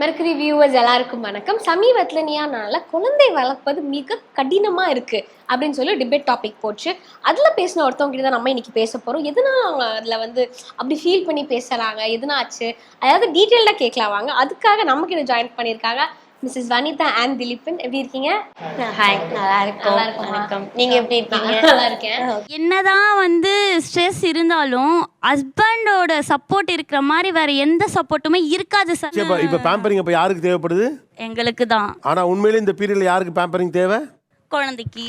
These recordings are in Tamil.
மெர்க்கரி வியூவர்ஸ் எல்லாருக்கும் வணக்கம். சமீபத்தில் நீயானால குழந்தை வளர்ப்பது மிக கடினமாக இருக்குது அப்படின்னு சொல்லி டிபேட் டாபிக் போச்சு. அதில் பேசின ஒருத்தவங்க கிட்ட தான் நம்ம இன்னைக்கு பேச போகிறோம் எதனால அவங்க அதில் வந்து அப்படி ஃபீல் பண்ணி பேசுறாங்க? எதனாச்சு? அதாவது டீட்டெயிலாக கேட்கலாம் வாங்க. அதுக்காக நமக்கு இதை ஜாயின் பண்ணியிருக்காங்க மிஸ்ஸஸ் வனிதா அண்ட் திலீபன் எப்படி இருக்கீங்க? ஹாய் நல்லா இருக்கும் நல்லா இருக்குமா? வணக்கம் நீங்க எப்படி இருக்கீங்க? நல்லா இருக்கேன் என்னதான் வந்து ஸ்ட்ரெஸ் இருந்தாலும் ஹஸ்பண்டோட சப்போர்ட் இருக்கிற மாதிரி வேற எந்த சப்போர்ட்டுமே இருக்காது சார். இப்ப இப்ப பேம்பரிங் இப்ப யாருக்கு தேவைப்படுது? எங்களுக்கு தான். ஆனா உண்மையிலே இந்த பீரியட்ல யாருக்கு பேம்பரிங் தேவை? குழந்தைக்கு.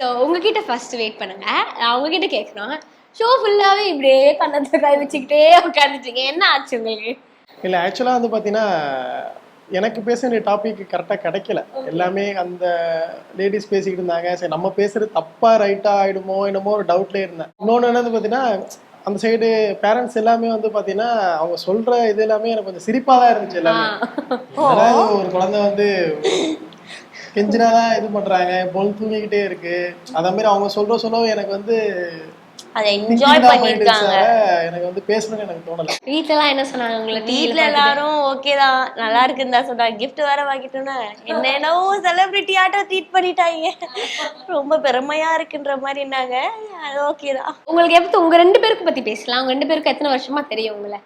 ஸோ உங்ககிட்ட ஃபர்ஸ்ட் வெயிட் பண்ணுங்க. நான் உங்ககிட்ட கேட்கணும். ஷோ ஃபுல்லாவே இப்படியே கண்ணத்தை கை வச்சுக்கிட்டே உட்காந்துட்டீங்க என்ன ஆச்சு உங்களுக்கு? இல்லை ஆக்சுவலாக வந்து பார்த்தீங்கன்னா எனக்கு பேச வேண்டிய டாபிக் கரெக்டாக கிடைக்கல. எல்லாமே அந்த லேடிஸ் பேசிக்கிட்டு இருந்தாங்க. சரி நம்ம பேசுறது தப்பா ரைட்டா ஆயிடுமோ என்னமோ ஒரு டவுட்லேயே இருந்தேன். இன்னொன்று என்னது பார்த்தீங்கன்னா அந்த சைடு பேரண்ட்ஸ் எல்லாமே வந்து பார்த்தீங்கன்னா அவங்க சொல்ற இது எல்லாமே எனக்கு கொஞ்சம் சிரிப்பாக தான் இருந்துச்சு எல்லாமே. அதாவது ஒரு குழந்தை வந்து கெஞ்சினாதான் இது பண்றாங்க பொல் தூங்கிக்கிட்டே இருக்கு. அதே மாதிரி அவங்க சொல்ற சொல்ல எனக்கு வந்து அதை என்ஜாய் பண்ணிருக்காங்க. எனக்கு வந்து பேசணும்னு எனக்கு தோணல. வீட்டுலலாம் என்ன சொன்னாங்க உங்களை? வீட்ல எல்லாரும் ஓகே தான். நல்லா இருக்குன்னு தான் சொன்னாங்க. கிஃப்ட் வேற வாங்கிட்டோன்னா என்ன என்னவோ செலிபிரிட்டி ஆட்டம் ட்ரீட் பண்ணிட்டாங்க. ரொம்ப பெருமையா இருக்குன்ற மாதிரினாங்க அது ஓகே தான். உங்களுக்கு எப்போ உங்க ரெண்டு பேருக்கு பத்தி பேசலாம். உங்க ரெண்டு பேருக்கு எத்தனை வருஷமா தெரியும் உங்களை?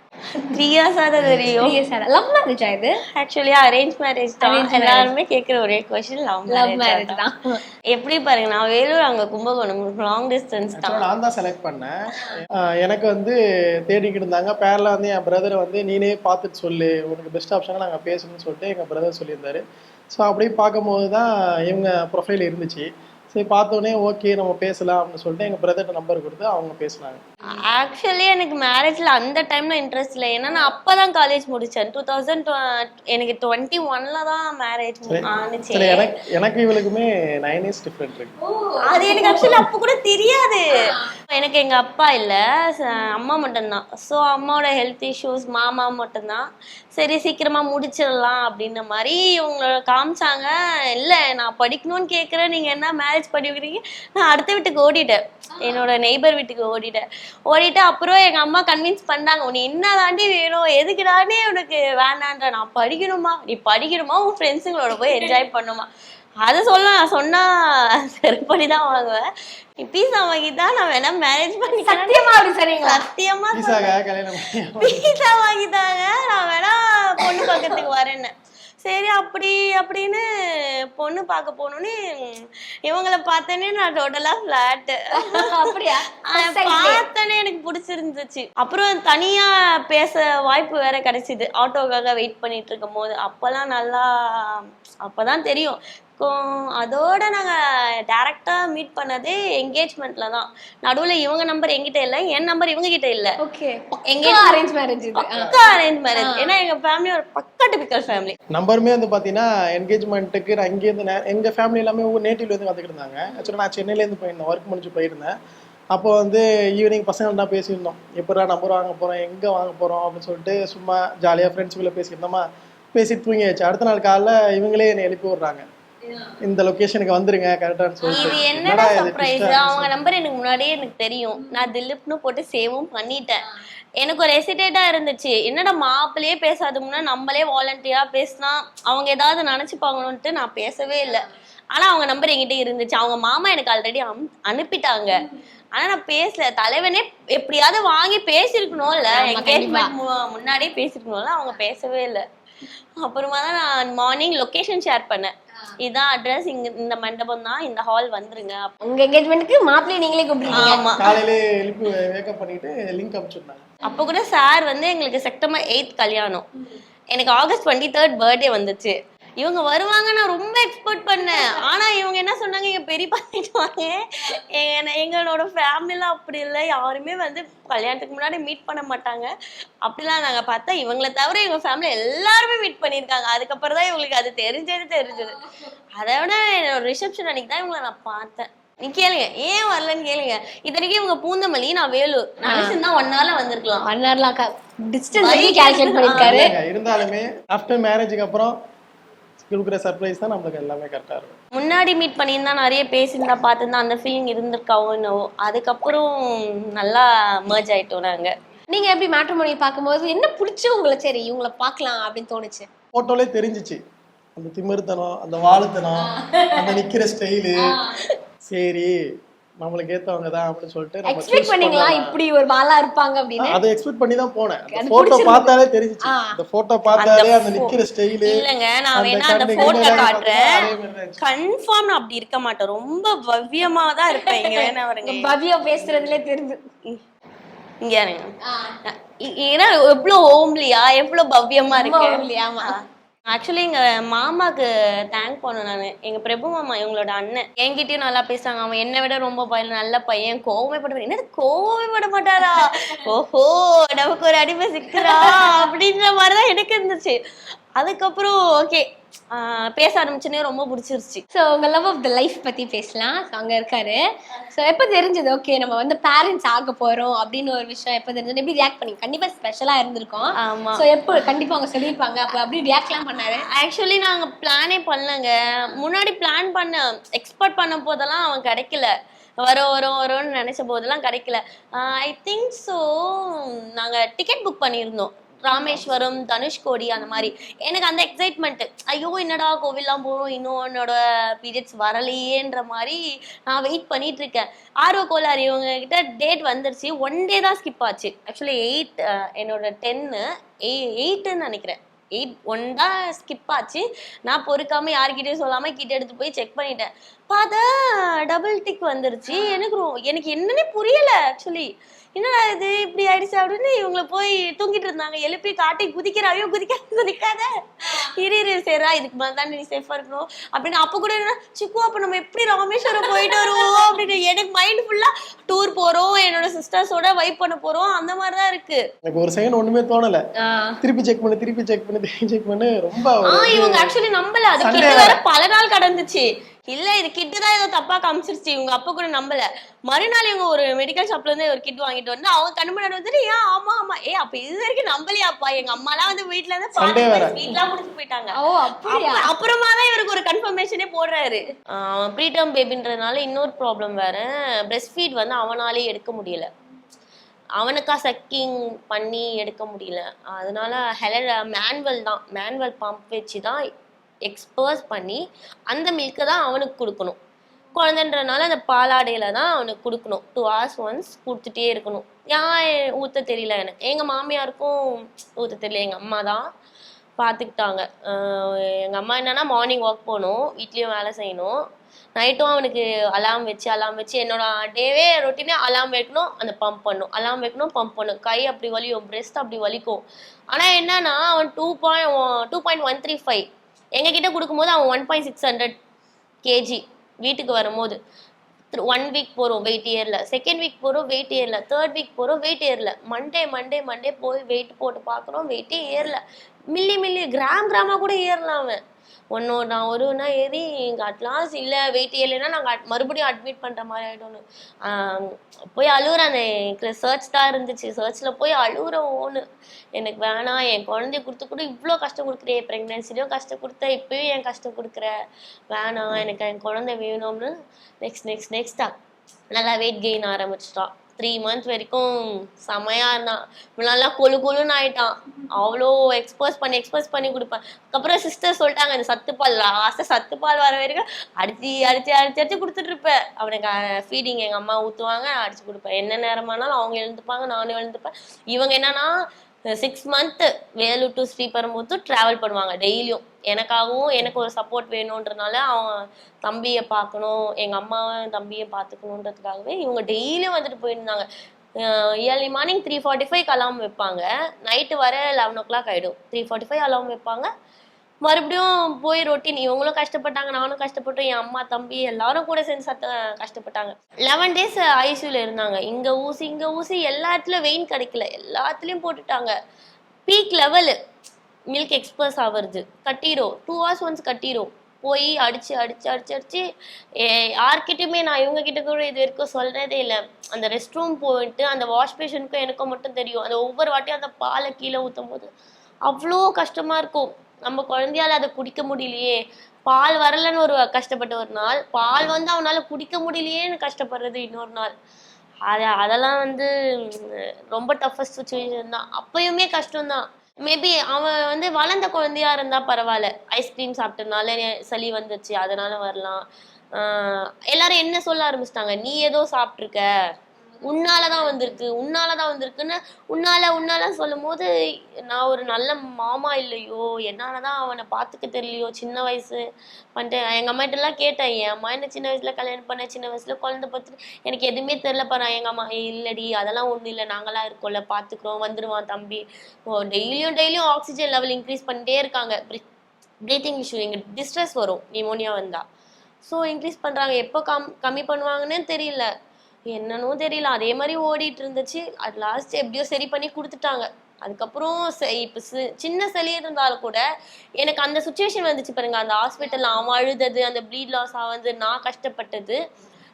த்ரீ இயர்ஸா தான் தெரியும் லவ் மேரேஜா இது? ஆக்சுவலி அரேஞ்ச் மேரேஜ் தான். எல்லாருமே கேக்குற ஒரே question love love marriage marriage தான். எப்படி பாருங்க நான் வேலூர் அங்க கும்பகோணம் லாங் டிஸ்டன்ஸ் தான். நான் தான் செலக்ட் பண்ணேன். ஆஹ் எனக்கு வந்து தேடிக்கிட்டு இருந்தாங்க. பேரில் வந்து என் பிரதரை வந்து நீனே பார்த்துட்டு சொல்லு. உனக்கு பெஸ்ட் ஆப்ஷனாக நாங்கள் பேசணும்னு சொல்லிட்டு எங்கள் பிரதர் சொல்லியிருந்தாரு. ஸோ அப்படியே பார்க்கும்போது தான் இவங்க ப்ரொஃபைல் இருந்துச்சு. சரி பார்த்தோன்னே ஓகே நம்ம பேசலாம் அப்படின்னு சொல்லிட்டு எங்கள் பிரதர்கிட்ட நம்பர் கொடுத்து அவங்க பேசினாங்க. ஆக்சுவலி எனக்கு மேரேஜ்ல அந்த டைம்ல இன்ட்ரெஸ்ட் இல்லை. ஏன்னா நான் அப்பதான் காலேஜ் முடிச்சேன். டூ தௌசண்ட் எனக்கு டுவெண்ட்டி ஒன்ல தான் மேரேஜ் ஆனிச்சு எனக்கு எனக்கு இவளுக்குமே நைன் இயர்ஸ் டிஃப்ரெண்ட் இருக்கு. அது எனக்கு ஆக்சுவலி அப்போ கூட தெரியாது. எனக்கு எங்க அப்பா இல்ல. அம்மா மட்டும்தான். ஸோ அம்மாவோட ஹெல்த் இஷ்யூஸ் மாமா மட்டும்தான். சரி சீக்கிரமா முடிச்சிடலாம் அப்படின்ற மாதிரி இவங்களோட காமிச்சாங்க. இல்ல நான் படிக்கணும்னு கேட்குறேன் நீங்க என்ன மேரேஜ் பண்ணி வைக்கிறீங்க நான் அடுத்த வீட்டுக்கு ஓடிட்டேன். என்னோட நெய்பர் வீட்டுக்கு ஓடிட்டேன். ஓடிட்டு அப்புறம் எங்க அம்மா கன்வின்ஸ் பண்ணாங்க உனக்கு என்ன தாண்டி வேணும்? எதுக்குடானே உனக்கு வேணான்ற? நான் படிக்கணுமா? நீ படிக்கணுமா? உன் ஃப்ரெண்ட்ஸுங்களோட போய் என்ஜாய் பண்ணுமா? அதை சொல்ல நான் சொன்னா செருப்படி தான் வாங்குவேன். நீ பீஸா வாங்கி தான் நான் வேணா மேரேஜ் பண்ணி சத்தியமா அப்படி சரிங்களா சத்தியமா பண்ணி பீஸா வாங்கிட்டாங்க. நான் வேணா பொண்ணு பார்க்கறதுக்கு வரேன்னு. சரி அப்படி அப்படின்னு பொண்ணு பார்க்க போனோன்னே இவங்கள பார்த்தோன்னே நான் டோட்டலா ஃபிளாட்டு அப்படியா? பார்த்தோன்னே எனக்கு பிடிச்சிருந்துச்சு. அப்புறம் தனியா பேச வாய்ப்பு வேற கிடைச்சிது. ஆட்டோக்காக வெயிட் பண்ணிட்டு இருக்கும் போது அப்பெல்லாம் நல்லா அப்பதான் தெரியும். அதோட நாங்க டைரக்டா மீட் பண்ணதே என்கேஜ்மெண்ட்ல தான். நடுவுல இவங்க நம்பர் என்கிட்ட இல்ல என் நம்பர் இவங்க கிட்ட இல்ல. Okay arrange marriage. பக்கா அரேஞ்ச் மேரேஜ் ஏன்னா எங்க ஃபேமிலி ஒரு பக்கா டிபிக்கல் ஃபேமிலி நம்பருமே வந்து பார்த்தீங்கன்னா என்கேஜ்மெண்ட்டுக்கு நான் இங்கேருந்து நே- எங்க ஃபேமிலி எல்லாமே நேட்டிவ்லேருந்து வந்துக்கிட்டு இருந்தாங்க. ஆக்சுவலாக நான் சென்னையிலேருந்து போயிருந்தேன். ஒர்க் முடிஞ்சு போயிருந்தேன். அப்போ வந்து ஈவினிங் பசங்கள்ட்ட பேசியிருந்தோம். எப்படா நம்பர் வாங்க போகிறோம் எங்கே வாங்க போகிறோம் அப்படின்னு சொல்லிட்டு சும்மா ஜாலியாக ஃப்ரெண்ட்ஸுக்குள்ளே பேசியிருந்தோமா? பேசிட்டு தூங்கியாச்சு. அடுத்த நாள் காலைல இவங்களே என்னை எழுப்பி விடுறாங்க. இந்த லொக்கேஷனுக்கு வந்துருங்க கரெக்டானு சொல்லிட்டு. இது என்னடா சர்ப்ரைஸ் அவங்க நம்பர் எனக்கு முன்னாடியே எனக்கு தெரியும். நான் திலீப்னு போட்டு சேவும் பண்ணிட்டேன். எனக்கு ஒரு எசிடேட்டா இருந்துச்சு. என்னடா மாப்பிள்ளையே பேசாத முன்னா நம்மளே வாலண்டியரா பேசினா அவங்க ஏதாவது நினைச்சுப்பாங்கன்ட்டு நான் பேசவே இல்லை. ஆனா அவங்க நம்பர் என்கிட்ட இருந்துச்சு. அவங்க மாமா எனக்கு ஆல்ரெடி அனுப்பிட்டாங்க. ஆனா நான் பேசல. தலைவனே எப்படியாவது வாங்கி பேசியிருக்கணும்ல ஆமா, என்கேஜ்மெண்ட் முன்னாடியே பேசியிருக்கணும்ல அவங்க பேசவே இல்லை. அப்புறமா தான் நான் மார்னிங் லொகேஷன் ஷேர் பண்ணேன். இதான் அட்ரஸ் இங்க இந்த மண்டபம் தான் இந்த ஹால் வந்துருங்க. உங்க என்கேஜ்மெண்ட்டுக்கு மாப்பிள்ளை நீங்களே கூப்பிடுறீங்க ஆமா. காலையிலே எழுப்பி வேக்கப் பண்ணிட்டு லிங்க் அனுப்பிச்சுருந்தாங்க அப்போ கூட சார் வந்து எங்களுக்கு செப்டம்பர் எயித் கல்யாணம். எனக்கு ஆகஸ்ட் டுவெண்ட்டி தேர்ட் பர்த்டே வந்துச்சு. இவங்க வருவாங்க நான் ரொம்ப எக்ஸ்பெக்ட் பண்ணேன். ஆனா இவங்க என்ன சொன்னாங்க எங்க பெரியப்பா திட்டுவாங்க. எங்க- எங்களோட ஃபேமிலில அப்படி இல்லை. யாருமே வந்து கல்யாணத்துக்கு முன்னாடி மீட் பண்ண மாட்டாங்க. அப்படிலாம் நாங்க பார்த்தா இவங்கள தவிர எங்க ஃபேமிலி எல்லாருமே மீட் பண்ணியிருக்காங்க. அதுக்கப்புறம் தான் இவங்களுக்கு அது தெரிஞ்சது தெரிஞ்சது. அதை விட என்னோட ரிசப்ஷன் அன்னைக்கு தான் இவங்களை நான் பார்த்தேன். நீ கேளுங்க. ஏன் வரலன்னு கேளுங்க. இத்தனைக்கு இவங்க பூந்தமல்லி நான் வேலூர். நினைச்சிருந்தா ஒன் ஹவர்ல வந்திருக்கலாம். ஒன் ஹவர்லாம் டிஸ்டன்ஸ் கால்குலேட் பண்ணிருக்காரு இருந்தாலுமே ஆஃப்டர் மேரேஜுக்கு அப்புறம் கொடுக்குற சர்ப்ரைஸ் தான் நம்மளுக்கு எல்லாமே கரெக்டாக இருக்கும். முன்னாடி மீட் பண்ணியிருந்தா நிறைய பேசியிருந்தா பார்த்துருந்தா அந்த ஃபீலிங் இருந்திருக்காவோ என்னவோ அதுக்கப்புறம் நல்லா merge ஆயிட்டோம் நாங்க. நீங்க எப்படி மேட்ரிமோனி பார்க்கும்போது என்ன பிடிச்சி உங்களை? சரி இவங்கள பார்க்கலாம் அப்படின்னு தோணுச்சு. போட்டோலே தெரிஞ்சிச்சு. அந்த திமிருத்தனம் அந்த வாழுத்தனம் அந்த நிக்கிற ஸ்டைலு சரி நம்மளுக்கு ஏத்தவங்க தான் அப்படின்னு சொல்லிட்டு நம்ம எக்ஸ்பெக்ட் பண்ணீங்களா. இப்படி ஒரு வாளா இருப்பாங்க அப்படின்னு? அதை எக்ஸ்பெக்ட் பண்ணி தான் போனேன். அந்த போட்டோ. பார்த்தாலே தெரிஞ்சிச்சு. அந்த போட்டோ பார்த்தாலே அந்த நிக்கிற ஸ்டைலு இல்லைங்க நான் வேணா அந்த போட்டோ காட்டுறேன். கன்ஃபார்ம் நான் அப்படி இருக்க மாட்டேன். ரொம்ப பவ்யமா தான் இருப்பேன். இங்க வேணா வருங்க பவ்யா பேசுறதுலே தெரிஞ்சு. இங்க ஏன்னா எவ்வளவு ஹோம்லியா எவ்வளவு பவ்யமா இருக்கு. ஆக்சுவலி எங்க மாமாக்கு தேங்க் பண்ணேன் நான். எங்க பிரபு மாமா இவங்களோட அண்ணன். என்கிட்டயும் நல்லா பேசுறாங்க அவன் என்னை விட ரொம்ப பையன் நல்ல பையன். கோவமே பட என்னது கோவமே பட மாட்டாரா? ஓஹோ நமக்கு ஒரு அடிமை சிக்கிறா அப்படின்ற மாதிரிதான் எனக்கு இருந்துச்சு. அதுக்கப்புறம் ஓகே பேச ஆரம்பிச்சுனே ரொம்ப பிடிச்சிருச்சு. ஸோ உங்க லவ் ஆஃப் த லைஃப் பத்தி பேசலாம். அங்க இருக்காரு. ஸோ எப்போ தெரிஞ்சது? ஓகே நம்ம வந்து பேரண்ட்ஸ் ஆக போறோம் அப்படின்னு ஒரு விஷயம் எப்போ தெரிஞ்சது? எப்படி ரியாக்ட் பண்ணி கண்டிப்பா ஸ்பெஷலா இருந்திருக்கும். ஆமா. ஸோ எப்போ கண்டிப்பா அவங்க சொல்லியிருப்பாங்க. அப்போ அப்படி ரியாக்ட்லாம் பண்ணாரு? ஆக்சுவலி நாங்க பிளானே பண்ணலங்க. முன்னாடி பிளான் பண்ண எக்ஸ்பெக்ட் பண்ண போதெல்லாம் அவன் கிடைக்கல. வரோம் வரோம் வரோம்னு நினைச்ச போதெல்லாம் கிடைக்கல. ஐ திங்க் ஸோ நாங்க டிக்கெட் புக் பண்ணியிருந்தோம். ராமேஸ்வரம் தனுஷ்கோடி அந்த மாதிரி. எனக்கு அந்த எக்ஸைட்மெண்ட் ஐயோ என்னடா கோவில்லாம் போகிறோம் இன்னும் என்னோட பீரியட்ஸ் வரலையேன்ற மாதிரி நான் வெயிட் பண்ணிட்டு இருக்கேன். ஆர்வ கோளாறு இவங்க கிட்ட டேட் வந்துருச்சு. ஒன் டே தான் ஸ்கிப் ஆச்சு. ஆக்சுவலி எயிட் என்னோட டென்னு எயிட்டுன்னு நினைக்கிறேன். எயிட் ஒன் தான் ஸ்கிப் ஆச்சு. நான் பொறுக்காம யார்கிட்டயும் சொல்லாம கிட்ட எடுத்து போய் செக் பண்ணிட்டேன். பார்த்தா டபுள் டிக் வந்துருச்சு. எனக்கு எனக்கு என்னன்னே புரியல ஆக்சுவலி என்னடா இது இப்படி ஆயிடுச்சு அப்படின்னு இவங்கள போய் தூங்கிட்டு இருந்தாங்க. எழுப்பி காட்டி குதிக்கிறாயோ குதிக்க குதிக்காத. இரு இரு சரிடா இதுக்கு மேலே தான் நீ சேஃபா இருக்கணும். அப்படின்னு அப்போ கூட என்ன சிக்கு அப்போ நம்ம எப்படி ராமேஸ்வரம் போயிட்டு வருவோம் அப்படின்னு. எனக்கு மைண்ட் ஃபுல்லா டூர் போறோம் என்னோட சிஸ்டர்ஸோட வைப் பண்ண போறோம் அந்த மாதிரி தான் இருக்கு. எனக்கு ஒரு செகண்ட் ஒண்ணுமே தோணல. திருப்பி செக் பண்ணு திருப்பி செக் பண்ணு திருப்பி செக் பண்ணு ரொம்ப இவங்க ஆக்சுவலி நம்பல. அது கிட்ட. வேற. பல நாள் கடந்துச்சு. இல்ல இது கிட்டு தான் ஏதோ தப்பா காமிச்சிருச்சு. இவங்க அப்ப கூட நம்பல. மறுநாள் இவங்க ஒரு மெடிக்கல் ஷாப்ல இருந்து ஒரு கிட் வாங்கிட்டு வந்து அவங்க கண்ணு முன்னாடி வந்துட்டு ஏன் ஆமா ஆமா. ஏ அப்ப இது வரைக்கும் நம்பலையாப்பா. எங்க அம்மா எல்லாம் வந்து வீட்ல இருந்து வேற. வீட்லாம் முடிச்சு போயிட்டாங்க. அப்புறமா தான் இவருக்கு ஒரு கன்ஃபர்மேஷனே போடுறாரு. ப்ரீடம் பேபின்றதுனால இன்னொரு ப்ராப்ளம் வேற. பிரஸ்ட் ஃபீட் வந்து அவனாலே எடுக்க முடியல. அவனுக்கா சக்கிங் பண்ணி எடுக்க முடியல. அதனால ஹெல மேனுவல் தான். மேனுவல் பம்ப் வச்சு தான் எக்ஸ்பர்ஸ் பண்ணி அந்த மில்க்கை தான் அவனுக்கு கொடுக்கணும். குழந்தைன்றனால அந்த பாலாடையில தான் அவனுக்கு கொடுக்கணும். டூ ஹவர்ஸ் ஒன்ஸ் கொடுத்துட்டே இருக்கணும். ஏன் ஊற்ற தெரியல எனக்கு? எங்கள் மாமியாருக்கும் ஊற்ற தெரியல. எங்கள் அம்மா தான் பார்த்துக்கிட்டாங்க எங்கள் அம்மா என்னன்னா மார்னிங் ஒர்க் போகணும். வீட்லேயும் வேலை செய்யணும். நைட்டும் அவனுக்கு அலாம் வச்சு அலாம் வச்சு என்னோட டேவே ரொட்டீனே அலாம் வைக்கணும். அந்த பம்ப் பண்ணும் அலாம் வைக்கணும் பம்ப் பண்ணும் கை அப்படி வலியும் பிரெஸ்ட் அப்படி வலிக்கும். ஆனால் என்னன்னா அவன் two point two point one three five எங்ககிட்ட கொடுக்கும்போது அவன் one point six hundred KG வீட்டுக்கு வரும்போது. ஒன் வீக் போகிறோம் வெயிட் ஏறல. செகண்ட் வீக் போகிறோம் வெயிட் ஏறல. தேர்ட் வீக் போகிறோம் வெயிட் ஏறல. மண்டே மண்டே மண்டே போய் வெயிட் போட்டு பார்க்குறோம் வெயிட்டே ஏறல. மில்லி மில்லி கிராம் கிராமாக கூட ஏறலாம் அவன். ஒன்று நான் ஒருனா ஏறி எங்கள் அட்லாஸ் இல்லை வெயிட் ஏறலைன்னா நாங்கள் மறுபடியும் அட்மிட் பண்ணுற மாதிரி ஆகிடும்னு போய் அழுகுறேன் அந்த சர்ச் தான் இருந்துச்சு. சர்ச்சில் போய் அழுகுறேன் ஓன்னு எனக்கு வேணாம். என் குழந்தைய கொடுத்து கூட இவ்வளோ கஷ்டம் கொடுக்குறே ப்ரெக்னென்சிலையும் கஷ்டம் கொடுத்த இப்போயும் என் கஷ்டம் கொடுக்குற? வேணாம். எனக்கு என் குழந்தை வேணும்னு. நெக்ஸ்ட் நெக்ஸ்ட் நெக்ஸ்டா நல்லா வெயிட் கெயின் ஆரம்பிச்சிட்டான் த்ரீ மந்த் வரைக்கும் செமையா இருந்தான். நல்லா கொழு கொழுன்னு ஆயிட்டான். அவ்வளோ எக்ஸ்போஸ் பண்ணி எக்ஸ்போஸ் பண்ணி கொடுப்பேன். அதுக்கப்புறம் சிஸ்டர் சொல்லிட்டாங்க இந்த சத்துப்பால் லாஸ்ட்டாக சத்துப்பால் வர வரைக்கும் அடிச்சு அடிச்சு அடிச்சு அடிச்சு கொடுத்துட்டு இருப்பேன் அவனுக்கு ஃபீடிங் எங்கள் அம்மா ஊற்றுவாங்க அடிச்சு கொடுப்பேன். என்ன நேரமானாலும் அவங்க எழுந்துப்பாங்க நானும் எழுந்துப்பேன். இவங்க என்னன்னா six month Vellore to Sriperumbudur travel பண்ணுவாங்க டெய்லியும் எனக்காகவும் எனக்கு ஒரு சப்போர்ட் வேணுன்றனால அவன் தம்பியை பார்க்கணும் எங்கள் அம்மாவை தம்பியை பார்த்துக்கணுன்றதுக்காகவே இவங்க டெய்லியும் வந்துட்டு போயிருந்தாங்க. Early morning three forty five alarm வைப்பாங்க. நைட்டு வர லெவன் ஓ கிளாக் ஆகிடும் த்ரீ ஃபார்ட்டி ஃபைவ் அலாம் வைப்பாங்க. மறுபடியும் போய் ரொட்டீன் இவங்களும் கஷ்டப்பட்டாங்க நானும் கஷ்டப்பட்டோம் என் அம்மா தம்பி எல்லாரும் கூட சேர்ந்து சத்த கஷ்டப்பட்டாங்க. லெவன் டேஸ் ஐசியூல இருந்தாங்க. இங்க ஊசி இங்க ஊசி எல்லா இடத்துலையும் வெயின் கிடைக்கல. எல்லாத்துலயும் போட்டுட்டாங்க. பீக் லெவலு மில்க் எக்ஸ்பர்ஸ் ஆவறது. கட்டிடும் டூ ஹவர்ஸ் ஒன்ஸ் கட்டிடும் போய் அடிச்சு அடிச்சு அடிச்சு அடிச்சு ஏ- யார்கிட்டயுமே நான் இவங்க கிட்ட கூட இது வரைக்கும் சொல்றதே இல்லை. அந்த ரெஸ்ட் ரூம் போயிட்டு அந்த வாஷ் பேஷனுக்கும் எனக்கும் மட்டும் தெரியும். அந்த ஒவ்வொரு வாட்டியும் அந்த பாலை கீழே ஊற்றும் போது அவ்வளோ கஷ்டமா இருக்கும். நம்ம குழந்தையால அதை குடிக்க முடியலையே. பால் வரலன்னு ஒரு கஷ்டப்பட்ட ஒரு நாள். பால் வந்து அவனால குடிக்க முடியலையேன்னு கஷ்டப்படுறது இன்னொரு நாள். அது அதெல்லாம் வந்து ரொம்ப டஃபஸ்ட் சுச்சுவேஷன் தான். அப்பயுமே கஷ்டம்தான். மேபி அவன் வந்து வளர்ந்த குழந்தையா இருந்தா பரவாயில்ல. ஐஸ்கிரீம் சாப்பிட்டதுனால சளி வந்துச்சு அதனால வரலாம். எல்லாரும் என்ன சொல்ல ஆரம்பிச்சிட்டாங்க? நீ ஏதோ சாப்பிட்ருக்க உன்னாலதான் வந்திருக்கு உன்னாலதான் வந்திருக்குன்னு உன்னால உன்னால சொல்லும் போது நான் ஒரு நல்ல மாமா இல்லையோ என்னாலதான் அவனை பார்த்துக்க தெரியலையோ சின்ன வயசு பண்ணிட்டேன். எங்க அம்மா எல்லாம் கேட்டேன் என் அம்மா என்ன சின்ன வயசுல கல்யாணம் பண்ண சின்ன வயசுல குழந்தை பத்து எனக்கு எதுவுமே தெரியல பாரு எங்க அம்மா இல்லடி அதெல்லாம் ஒண்ணும் இல்லை நாங்களாம் இருக்கோம்ல பாத்துக்கிறோம் வந்துருவான் தம்பி. டெய்லியும் டெய்லியும் ஆக்சிஜன் லெவல் இன்க்ரீஸ் பண்ணிட்டே இருக்காங்க. ப்ரீத்திங் இஷ்யூ இங்க டிஸ்ட்ரெஸ் வரும் நிமோனியா வந்தா. ஸோ இன்க்ரீஸ் பண்ணுறாங்க எப்போ கம் கம்மி பண்ணுவாங்கன்னு தெரியல. என்னன்னு தெரியல. அதே மாதிரி ஓடிட்டு இருந்துச்சு அது லாஸ்ட் எப்படியோ சரி பண்ணி கொடுத்துட்டாங்க. அதுக்கப்புறம் ச- இப்ப சி- சின்ன சளி இருந்தாலும் கூட எனக்கு அந்த சுச்சுவேஷன் வந்துச்சு பாருங்க. அந்த ஹாஸ்பிட்டலில் அவன் அழுதது அந்த ப்ளீட் லாஸ் ஆகுது நான் கஷ்டப்பட்டது.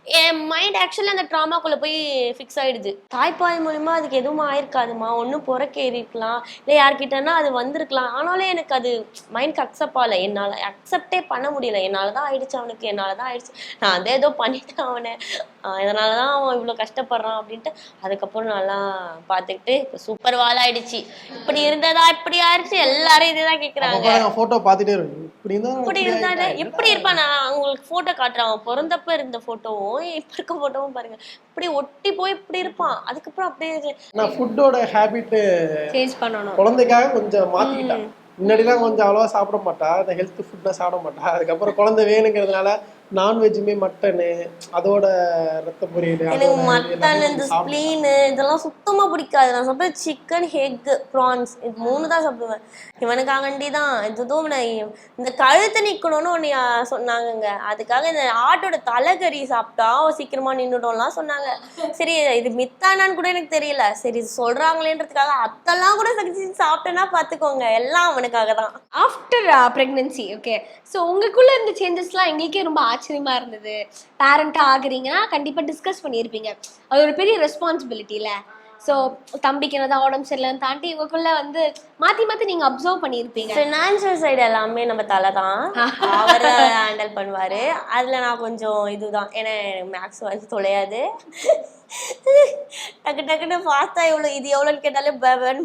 என் மைண்ட் ஆக்சுவலி அந்த ட்ராமாக்குள்ள போய் ஃபிக்ஸ் ஆயிடுது. தாய்ப்பால் மூலியமா அதுக்கு எதுவும் ஆயிருக்காதுமா ஒன்றும் புறக்கேறி இருக்கலாம் இல்லை யார்கிட்டனா அது வந்திருக்கலாம். ஆனாலும் எனக்கு அது மைண்ட்க்கு அக்செப்ட் ஆகல. என்னால் அக்செப்டே பண்ண முடியல. என்னால் தான் ஆயிடுச்சு அவனுக்கு. என்னால் தான் ஆயிடுச்சு. நான் அதை ஏதோ பண்ணிட்டேன் அவனை. இதனால தான் அவன் இவ்வளோ கஷ்டப்படுறான் அப்படின்ட்டு அதுக்கப்புறம் நல்லா பார்த்துக்கிட்டு இப்போ சூப்பர் வால் ஆயிடுச்சு. இப்படி இருந்ததா இப்படி ஆயிடுச்சு எல்லாரும் இதே தான் கேட்குறாங்க ஃபோட்டோ பார்த்துட்டே இருக்கும் இப்படி இருந்தா இப்படி இருந்தாரு எப்படி இருப்பான். நான் உங்களுக்கு போட்டோ காட்டுறேன். அவன் பிறந்தப்ப இருந்த போட்டோவும் இப்ப இருக்க போட்டோவும் பாருங்க. இப்படி ஒட்டி போய் இப்படி இருப்பான். அதுக்கப்புறம் அப்படியே நான் ஃபுட்டோட ஹேபிட்டு சேஞ்ச் பண்ணணும். குழந்தைக்காக கொஞ்சம் மாத்திக்கிட்டேன் முன்னாடிலாம் கொஞ்சம் அவ்வளோவா சாப்பிட மாட்டா. இந்த ஹெல்த் ஃபுட்டாக சாப்பிட மாட்டா. அதுக்கப்புறம் குழந்தை வேணுங்கிறதுனால நான்வெஜ்ஜுமே மட்டனு அதோட ரத்த பொரியல் எனக்கு மட்டன் இந்த. ஸ்ப்ளீனு இதெல்லாம் சுத்தமா பிடிக்காது. நான் சாப்பிடுவேன் சிக்கன் ஹெக் ப்ரான்ஸ் இது மூணு தான் சாப்பிடுவேன். இவனுக்காகண்டி தான். இதுவும் நான் இந்த கழுத்து நிக்கணும்னு ஒன்று சொன்னாங்கங்க. அதுக்காக இந்த ஆட்டோட தலைக்கறி சாப்பிட்டா அவன் சீக்கிரமா நின்றுடும்லாம் சொன்னாங்க. சரி இது மித்தானான்னு கூட எனக்கு தெரியல. சரி இது சொல்றாங்களேன்றதுக்காக அத்தெல்லாம் கூட சகிச்சு சாப்பிட்டேன்னா பாத்துக்கோங்க எல்லாம் அவனுக்காக தான். ஆஃப்டர் ப்ரெக்னன்சி ஓகே ஸோ உங்களுக்குள்ள இருந்த சேஞ்சஸ்லாம் எங்களுக்கே ரொம்ப ஆச்சரியமா இருந்தது. பேரண்ட்டாக ஆகுறீங்கன்னா கண்டிப்பாக டிஸ்கஸ் பண்ணியிருப்பீங்க. அது ஒரு பெரிய ரெஸ்பான்சிபிலிட்டில ஸோ தம்பிக்கு என்னதான் உடம்பு சரியில்லைன்னு தாண்டி உங்களுக்குள்ள வந்து மாற்றி மாற்றி நீங்கள் அப்சர்வ் பண்ணியிருப்பீங்க. ஃபினான்ஷியல் சைடு எல்லாமே நம்ம தலை தான். அவர் ஹேண்டில் பண்ணுவாரு. அதுல நான் கொஞ்சம் இதுதான். ஏன்னா மேக்ஸ் வந்து தொலையாது. டக்கு டக்குன்னு ஃபாஸ்ட்டாக எவ்வளோ இது எவ்வளோன்னு கேட்டாலே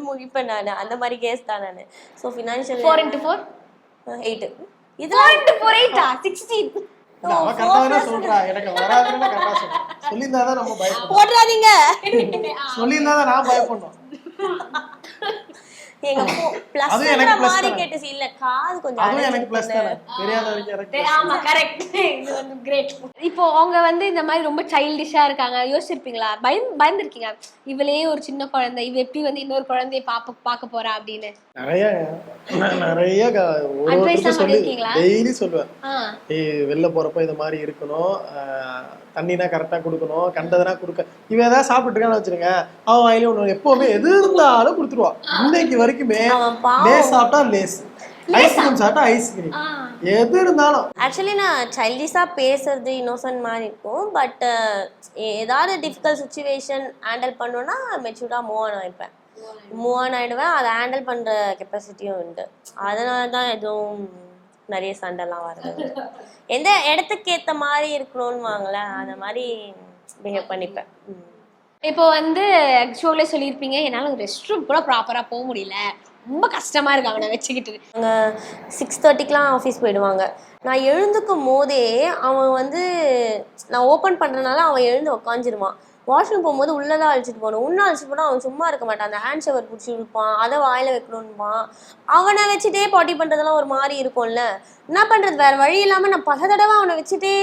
முடிப்பேன் நான். அந்த மாதிரி கேஸ் தான் நான். So financial four into four eight four இதெல்லாம் இன்ட்டு ஃபோர் எயிட்டா சிக்ஸ்டீன் அவ கரெக்டாக தானே சொல்றா. எனக்கு வராதுன்னு கரெக்டாக சொல்றா சொல்லியிருந்தா தான் நம்ம சொல்லியிருந்தா தான் நான் பயப்படணும். எங்க பிளஸ் மாதிரி. கேட்டுச்சு இல்ல. காது கொஞ்சம் அதுவும் அடைச்சிட்டு எனக்கு ப்ளஸ் தானே. தெரியாத வரைக்கும் எனக்கு plus. ஆமா கரெக்ட் இது வந்து கிரேட் இப்போ அவங்க வந்து இந்த மாதிரி ரொம்ப சைல்டிஷா இருக்காங்க. யோசிச்சிருப்பீங்களா? பயம் பயந்துருக்கீங்க. இவளே ஒரு சின்ன குழந்தை. இவ எப்படி வந்து இன்னொரு குழந்தைய பாப்ப பார்க்க போறா அப்படின்னு? நிறைய நிறைய? டெய்லி சொல்லுவேன். வெளில போறப்ப இந்த மாதிரி இருக்கணும். ஆஹ் தண்ணினா கரெக்டா கொடுக்கணும். கண்டதுனா கொடுக்க இவன் ஏதாவது சாப்பிட்டு இருக்கான்னு வச்சிருங்க அவன் வாயில ஒண்ணு எப்பவுமே எது இருந்தாலும் கொடுத்துருவான் இன்னைக்கு வரைக்குமே லேஸ் சாப்பிட்டா லேஸ். ஐஸ்கிரீம் சாப்பிட்டா ஐஸ்கிரீம் எது இருந்தாலும். ஆக்சுவலி நான் சைல்டிஷாக பேசுறது இன்னோசன்ட் மாதிரி இருக்கும். பட் ஏதாவது டிஃபிகல்ட் சுச்சுவேஷன் ஹேண்டில் பண்ணோன்னா மெச்சூர்டாக மூவ் ஆன் ஆகிப்பேன் மூவ் ஆன் ஆகிடுவேன் அதை ஹேண்டில் பண்ணுற கெப்பாசிட்டியும் உண்டு. அதனால தான் எதுவும் நிறைய சண்டைலாம் வருது. எந்த இடத்துக்கு ஏற்ற மாதிரி இருக்கணும்னு வாங்களேன் அந்த மாதிரி பிஹேவ் பண்ணிப்பேன். இப்போ வந்து ஷோல சொல்லியிருப்பீங்க என்னால் ரெஸ்ட் ரூம் கூட ப்ராப்பராக போக முடியல. ரொம்ப கஷ்டமாக இருக்கு அவனை வச்சுக்கிட்டு. அவங்க சிக்ஸ் தேர்ட்டிக்கெலாம் ஆஃபீஸ் போயிடுவாங்க. நான் எழுந்துக்கும் போதே அவன் வந்து நான் ஓப்பன் பண்ணுறனால அவன் எழுந்து உக்காஞ்சிருவான் வாஷ்ரூம் போகும்போது உள்ளே தான் அழைச்சிட்டு போகணும். உள்ள அழைச்சிட்டு போனால் அவன் சும்மா இருக்க மாட்டான். அந்த ஹேண்ட் ஷவர் பிடிச்சி இழுப்பான். அதை வாயில் வைக்கணும்பான். அவனை வச்சுட்டே பாட்டி பண்ணுறதெல்லாம் ஒரு மாதிரி இருக்கும்ல. என்ன பண்ணுறது வேறு வழி இல்லாமல் நான் பல தடவை அவனை வச்சுட்டே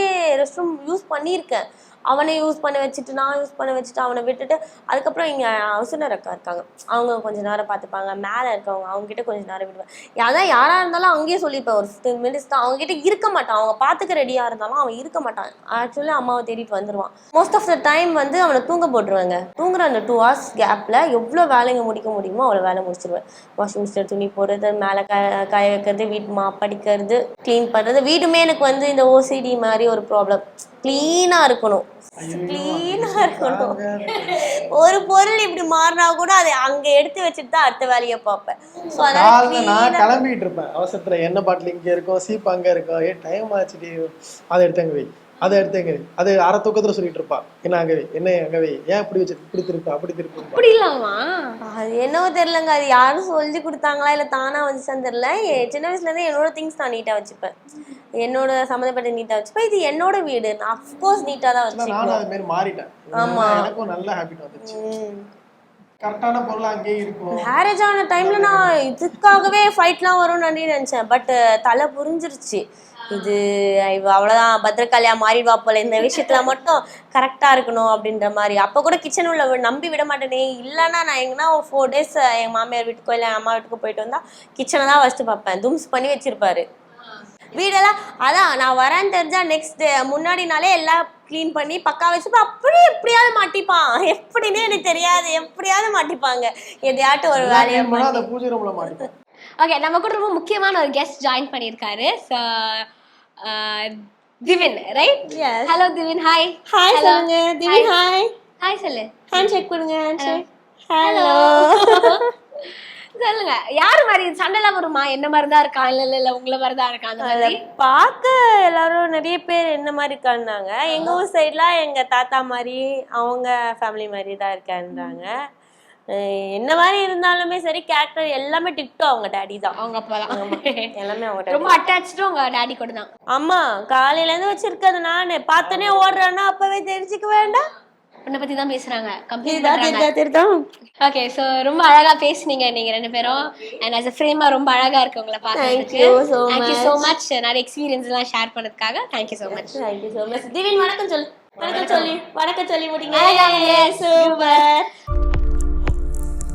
ரெஸ்ட் ரூம் யூஸ் பண்ணியிருக்கேன். அவனை யூஸ் பண்ண வச்சுட்டு நான் யூஸ் பண்ண வச்சுட்டு அவனை விட்டுட்டு அதுக்கப்புறம் இங்கே அவசர அக்கா இருக்காங்க. அவங்க கொஞ்ச நேரம் பார்த்துப்பாங்க. மேலே இருக்கவங்க அவங்க கிட்ட கொஞ்ச நேரம் விடுவேன். அதான் யாராக இருந்தாலும் அங்கேயே சொல்லியிருப்பேன். ஒரு ஃபிஃப்டீன் மினிட்ஸ் தான். அவங்ககிட்ட இருக்க மாட்டான். அவங்க பார்த்துக்க ரெடியாக இருந்தாலும் அவன் இருக்க மாட்டான். ஆக்சுவலி அம்மாவை தேடிட்டு வந்துடுவான் மோஸ்ட் ஆஃப் த டைம் வந்து அவனை தூங்க போட்டுருவாங்க. தூங்குற அந்த டூ ஹவர்ஸ் கேப்பில் எவ்வளோ வேலைங்க முடிக்க முடியுமோ அவ்வளோ வேலை முடிச்சிருவேன். வாஷிங் மிஷினில் துணி போடுறது மேலே க காய வைக்கிறது வீட்டு மா படிக்கிறது க்ளீன் பண்ணுறது வீடுமே எனக்கு வந்து இந்த ஓசிடி மாதிரி ஒரு ப்ராப்ளம் க்ளீனாக இருக்கணும். க்ளீனாக இருக்கணும். ஒரு பொருள் இப்படி மாறினா கூட அதை அங்க எடுத்து வச்சுட்டு தான் அடுத்த வேலையை பார்ப்பேன். ஸோ அதனால நான் கிளம்பிட்டு இருப்பேன். அவசரத்துல எண்ணெய் பாட்டில் இங்க இருக்கும் சீப் அங்க இருக்கும் ஏ டைம் ஆச்சுடி. அதை எடுத்து அங்க வை. அதை எடுத்து எங்க. அது அரை தூக்கத்துல சொல்லிட்டு இருப்பா. என்ன அங்க வை, என்ன அங்க வை, ஏன் இப்படி வச்சு இப்படி திருப்பி அப்படி திருப்பி அப்படி இல்லாமா? அது என்னவோ தெரியலங்க அது யாரும் சொல்லி கொடுத்தாங்களா இல்ல தானா வந்துச்சான்னு தெரியல. சின்ன வயசுல இருந்து என்னோட திங்ஸ் நான் நீட்டா வச்சுப்பேன். என்னோட சம்மந்தப்பட்ட நீட்டா வச்சுப்பேன். இது என்னோட வீடு. நான் அஃப்கோர்ஸ் நீட்டா தான் வச்சுப்பேன் அது மாதிரி மாறிட்டேன். ஆமா. எனக்கும் நல்ல ஹாபிட் வந்துச்சு. கரெக்டான பொருள் அங்கேயே இருக்கும். மேரேஜ் ஆன டைம்ல நான் இதுக்காகவே ஃபைட்லாம் வரும்னு நன்றி நினைச்சேன். பட் தலை புரிஞ்சிருச்சு. இது இவ அவ்வளவுதான். பத்திரகாளியா மாறிடுவா போல இந்த விஷயத்துல மட்டும் கரெக்டா இருக்கணும் அப்படின்ற மாதிரி. அப்ப கூட கிச்சன் உள்ள நம்பி விட மாட்டேனே. இல்லைன்னா நான் எங்கன்னா ஒரு ஃபோர் டேஸ் என் மாமியார் வீட்டுக்கோ இல்லை என் அம்மா வீட்டுக்கோ போயிட்டு வந்தா கிச்சனை தான் ஃபர்ஸ்ட் பார்ப்பேன். தும்ஸ் பண்ணி வச்சிருப்பாரு. வீடெல்லாம் அதான் நான் வரேன்னு தெரிஞ்சா நெக்ஸ்ட் முன்னாடி நாளே எல்லாம் க்ளீன் பண்ணி பக்கா வச்சுப்பேன். அப்படியே எப்படியாவது மாட்டிப்பான். எப்படின்னே எனக்கு தெரியாது. எப்படியாவது மாட்டிப்பாங்க. எதையாட்டும் ஒரு வேலையை ஓகே நம்ம கூட ரொம்ப முக்கியமான ஒரு கெஸ்ட் ஜாயின் பண்ணியிருக்காரு. Uh, Divin right. Hello Divin hi hi சொல்லுங்க. திவி ஹாய் ஹாய் சொல்லு. ஹேண்ட் ஷேக் கொடுங்க ஹேண்ட் ஷேக் ஹலோ சொல்லுங்க. யாரு மாதிரி? சண்டைலாம் வருமா? என்ன மாதிரி தான் இருக்கான் இல்ல இல்ல இல்ல உங்களை மாதிரி தான் இருக்கான் அந்த மாதிரி? பார்க்க எல்லாரும் நிறைய பேர் என்ன மாதிரி இருக்கான்னாங்க. எங்க ஊர் சைட்லாம் எங்க தாத்தா மாதிரி அவங்க ஃபேமிலி மாதிரி தான் இருக்கான்றாங்க. என்ன மாதிரி இருந்தாலுமே சரி கேரக்டர் எல்லாமே டிக்டோ அவங்க டேடி தான். அவங்க அப்பா தான். எல்லாமே அவங்க ரொம்ப அட்டாச்சும் உங்க டாடி கூட தான். அம்மா காலையில இருந்து வச்சிருக்கிறது நானு. பார்த்தனே ஓடுறேன்னா அப்பவே தெரிஞ்சுக்க வேண்டாம். உன்னை பத்தி தான் பேசுறாங்க. ஓகே சோ ரொம்ப அழகா பேசுனீங்க நீங்க ரெண்டு பேரும். அண்ட் a ஃப்ரேமா ரொம்ப அழகா இருக்கு உங்களை you so much. நிறைய எக்ஸ்பீரியன்ஸ் எல்லாம் ஷேர் பண்ணதுக்காக you so much. Thank you so much Divin வணக்கம் சொல்லு. வணக்கம் சொல்லி வணக்கம் சொல்லி முடிங்க. சூப்பர்